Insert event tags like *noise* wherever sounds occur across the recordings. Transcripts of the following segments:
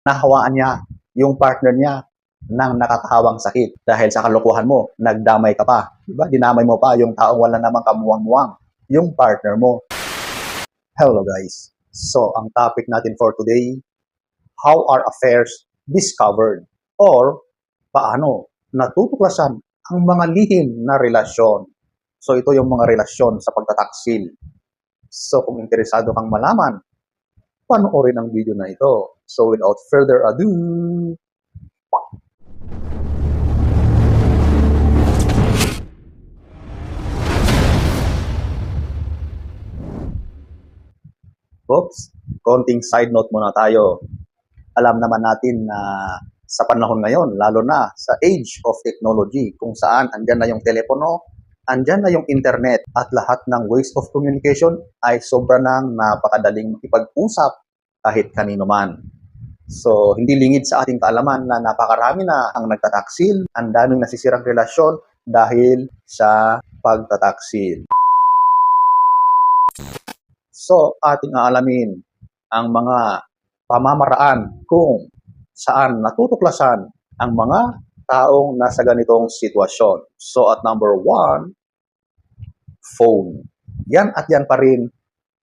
nahawaan niya yung partner niya ng nakakahawang sakit dahil sa kalokohan mo, nagdamay ka pa. Diba? Dinamay mo pa yung taong wala namang kamuwang-muwang, yung partner mo. Hello guys. So, ang topic natin for today, how are affairs discovered? Or, paano natutuklasan ang mga lihim na relasyon? So, ito yung mga relasyon sa pagtataksil. So, kung interesado kang malaman, panoorin ang video na ito. So, without further ado, Oops, konting side note muna tayo. Alam naman natin na sa panahon ngayon, lalo na sa age of technology, kung saan andyan na yung telepono, andyan na yung internet, at lahat ng ways of communication ay sobra nang napakadaling makipag-usap kahit kanino man. So, hindi lingid sa ating kaalaman na napakarami na ang nagtataksil, ang daming nasisirang relasyon dahil sa pagtataksil. So, ating aalamin ang mga pamamaraan kung saan natutuklasan ang mga taong nasa ganitong sitwasyon. So, at number one, phone. Yan at yan pa rin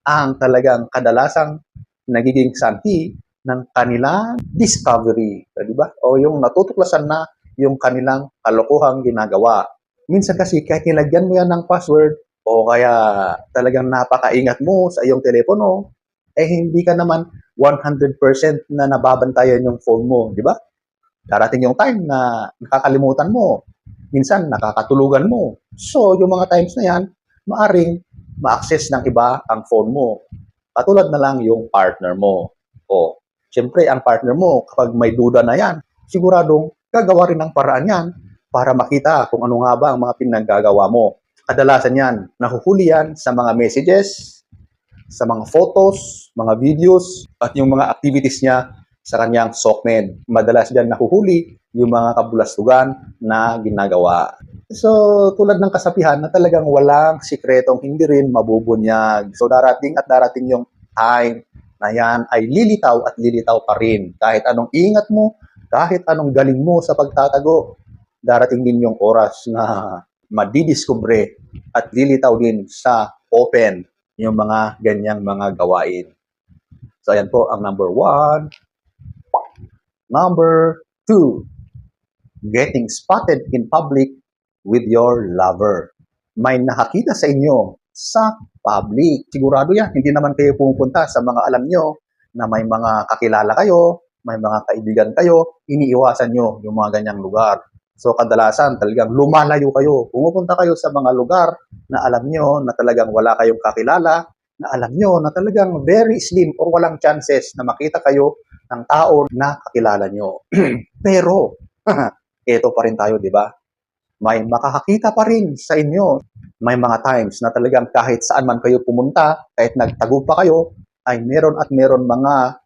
ang talagang kadalasang nagiging sanhi ng kanilang discovery. Di ba? O yung natutuklasan na yung kanilang kalokohang ginagawa. Minsan kasi kahit nilagyan mo yan ng password, o kaya talagang napakaingat mo sa iyong telepono, eh hindi ka naman 100% na nababantayan yung phone mo, di ba? Darating yung time na nakakalimutan mo. Minsan, nakakatulugan mo. So, yung mga times na yan, maaring ma-access ng iba ang phone mo. Katulad na lang yung partner mo. O, syempre, ang partner mo, kapag may duda na yan, siguradong gagawa rin ng paraan yan para makita kung ano nga ba ang mga pinaggagawa mo kadalasan yan, nahuhuli yan sa mga messages, sa mga photos, mga videos, at yung mga activities niya sa kanyang SOCMED. Madalas dyan nahuhuli yung mga kabulastugan na ginagawa. So, tulad ng kasapihan na talagang walang sikretong hindi rin mabubunyag. So, darating at darating yung time na yan ay lilitaw at lilitaw pa rin. Kahit anong ingat mo, kahit anong galing mo sa pagtatago, darating din yung oras na madidiskubre at lilitaw din sa open yung mga ganyang mga gawain. So, ayan po ang number one. Number two, getting spotted in public with your lover. May nakakita sa inyo sa public. Sigurado yan, hindi naman kayo pupunta sa mga alam nyo na may mga kakilala kayo, may mga kaibigan kayo, iniiwasan nyo yung mga ganyang lugar. So kadalasan talagang lumalayo kayo. Pumupunta kayo sa mga lugar na alam nyo na talagang wala kayong kakilala, na alam nyo na talagang very slim or walang chances na makita kayo ng tao na kakilala nyo. *clears throat* Pero, *clears throat* ito pa rin tayo, di ba? May makakakita pa rin sa inyo. May mga times na talagang kahit saan man kayo pumunta, kahit nagtago pa kayo, ay meron at meron mga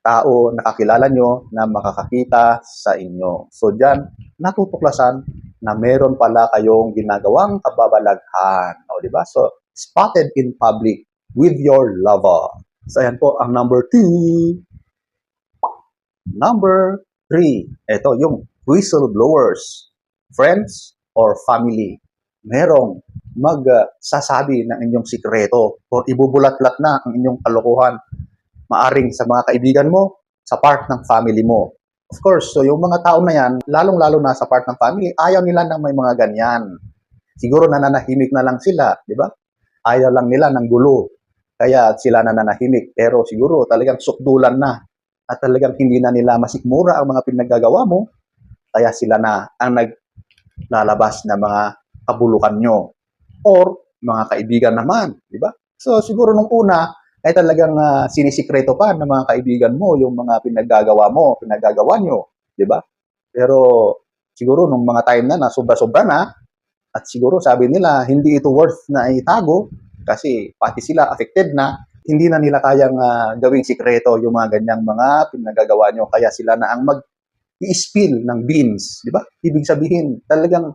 tao nakakilala nyo na makakakita sa inyo. So dyan, natutuklasan na meron pala kayong ginagawang kababalaghan. O, di ba? So, spotted in public with your lover. So, ayan po ang number two. Number three. Ito, yung whistleblowers. Friends or family. Merong magsasabi ng inyong sikreto or ibubulat-lat na ang inyong kalokohan maaring sa mga kaibigan mo, sa part ng family mo. Of course, so yung mga tao na yan, lalong-lalo na sa part ng family, ayaw nila ng may mga ganyan. Siguro nananahimik na lang sila, di ba? Ayaw lang nila ng gulo. Kaya sila nananahimik. Pero siguro talagang sukdulan na at talagang hindi na nila masikmura ang mga pinaggagawa mo. Kaya sila na ang naglalabas na mga kabulukan nyo. Or mga kaibigan naman, di ba? So siguro nung una, ay talagang uh, sinisikreto pa ng mga kaibigan mo yung mga pinaggagawa mo, pinaggagawa nyo, di ba? Pero siguro nung mga time na na sobra-sobra na, at siguro sabi nila hindi ito worth na itago kasi pati sila affected na, hindi na nila kayang uh, gawing sikreto yung mga ganyang mga pinaggagawa nyo. Kaya sila na ang mag i-spill ng beans, di ba? Ibig sabihin, talagang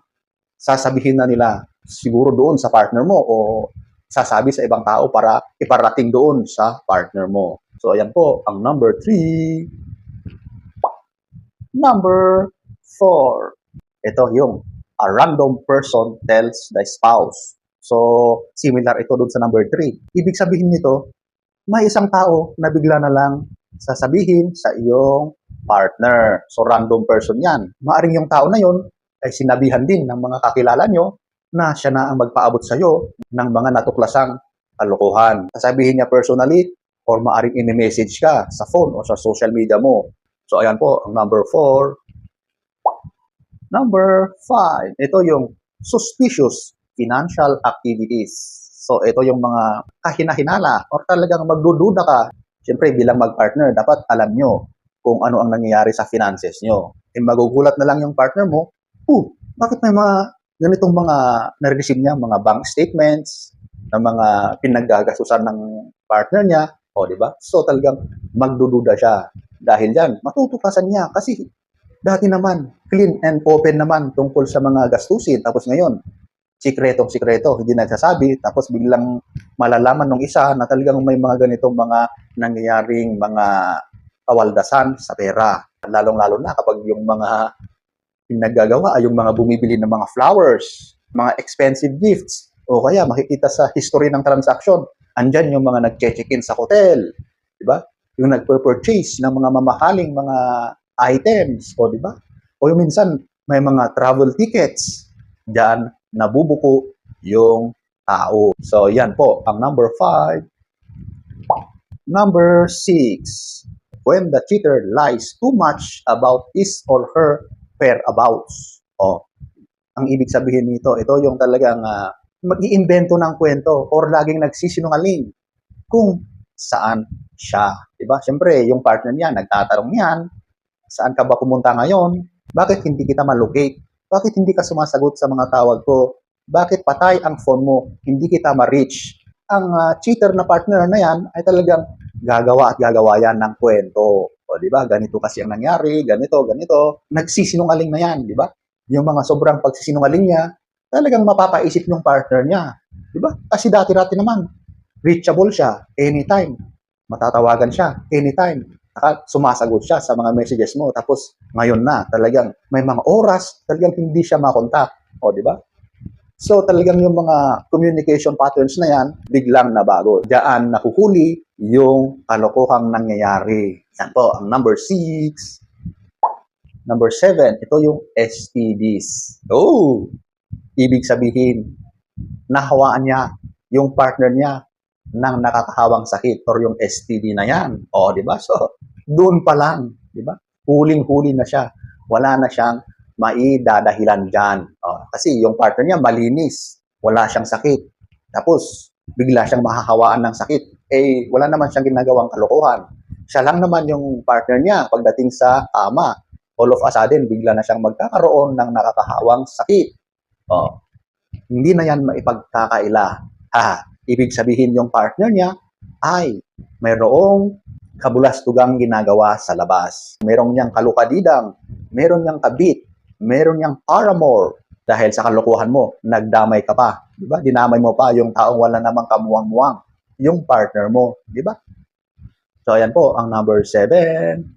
sasabihin na nila siguro doon sa partner mo o sasabi sa ibang tao para iparating doon sa partner mo. So, ayan po, ang number three. Number four. Ito yung a random person tells the spouse. So, similar ito dun sa number three. Ibig sabihin nito, may isang tao na bigla na lang sasabihin sa iyong partner. So, random person yan. Maaring yung tao na yon ay sinabihan din ng mga kakilala nyo na siya na ang magpaabot sa iyo ng mga natuklasang kalokohan. Sasabihin niya personally or maaring in-message ka sa phone o sa social media mo. So, ayan po, ang number four. Number five, ito yung suspicious financial activities. So, ito yung mga kahinahinala or talagang magdududa ka. Siyempre, bilang mag-partner, dapat alam nyo kung ano ang nangyayari sa finances nyo. E magugulat na lang yung partner mo, uh, bakit may mga ganitong mga na-receive niya, mga bank statements, ng mga pinaggagastusan ng partner niya, o di ba? So talagang magdududa siya. Dahil yan, matutuklasan niya kasi dati naman, clean and open naman tungkol sa mga gastusin. Tapos ngayon, sikretong sikreto, hindi nagsasabi. Tapos biglang malalaman ng isa na talagang may mga ganitong mga nangyayaring mga kawaldasan sa pera. Lalong-lalo na kapag yung mga pinaggagawa ay yung mga bumibili ng mga flowers, mga expensive gifts, o kaya makikita sa history ng transaction, andyan yung mga nag-check-in sa hotel, di ba? Yung nagpo-purchase ng mga mamahaling mga items, o di ba? O yung minsan, may mga travel tickets, diyan nabubuko yung tao. So, yan po, ang number five. Number six, when the cheater lies too much about his or her whereabouts. O, ang ibig sabihin nito, ito yung talagang uh, mag-iimbento ng kwento or laging nagsisinungaling kung saan siya. Diba? Siyempre, yung partner niya, nagtatanong yan, saan ka ba pumunta ngayon? Bakit hindi kita malocate? Bakit hindi ka sumasagot sa mga tawag ko? Bakit patay ang phone mo? Hindi kita ma-reach? Ang uh, cheater na partner na yan ay talagang gagawa at gagawa yan ng kwento. O, di ba? Ganito kasi ang nangyari, ganito, ganito. Nagsisinungaling na yan, di ba? Yung mga sobrang pagsisinungaling niya, talagang mapapaisip yung partner niya. Di ba? Kasi dati-dati naman, reachable siya anytime. Matatawagan siya anytime. Saka sumasagot siya sa mga messages mo. Tapos ngayon na, talagang may mga oras, talagang hindi siya makontak. O, di ba? So talagang yung mga communication patterns na yan, biglang nabago. Diyan nakuhuli yung kalokohang nangyayari. Yan po, ang number six. Number seven, ito yung STDs. Oh! Ibig sabihin, nahawaan niya yung partner niya ng nakakahawang sakit or yung STD na yan. O, di ba? So, doon pa lang, di ba? Huling-huli na siya. Wala na siyang maidadahilan dyan. O, kasi yung partner niya malinis. Wala siyang sakit. Tapos, bigla siyang mahahawaan ng sakit. Eh, wala naman siyang ginagawang kalokohan. Siya lang naman yung partner niya pagdating sa ama. All of a sudden, bigla na siyang magkakaroon ng nakakahawang sakit. O, hindi na yan maipagkakaila. Ha, ibig sabihin yung partner niya ay mayroong kabulastugang ginagawa sa labas. Merong niyang kalukadidang, meron niyang kabit, meron niyang paramour. Dahil sa kalokohan mo, nagdamay ka pa. Di ba? Dinamay mo pa yung taong wala namang kamuwang-muwang. Yung partner mo. Di ba? So, ayan po, ang number seven.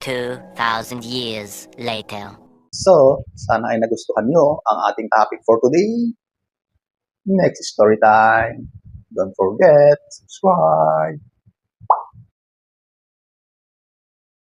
2,000 years later. So, sana ay nagustuhan nyo ang ating topic for today. Next story time. Don't forget, subscribe.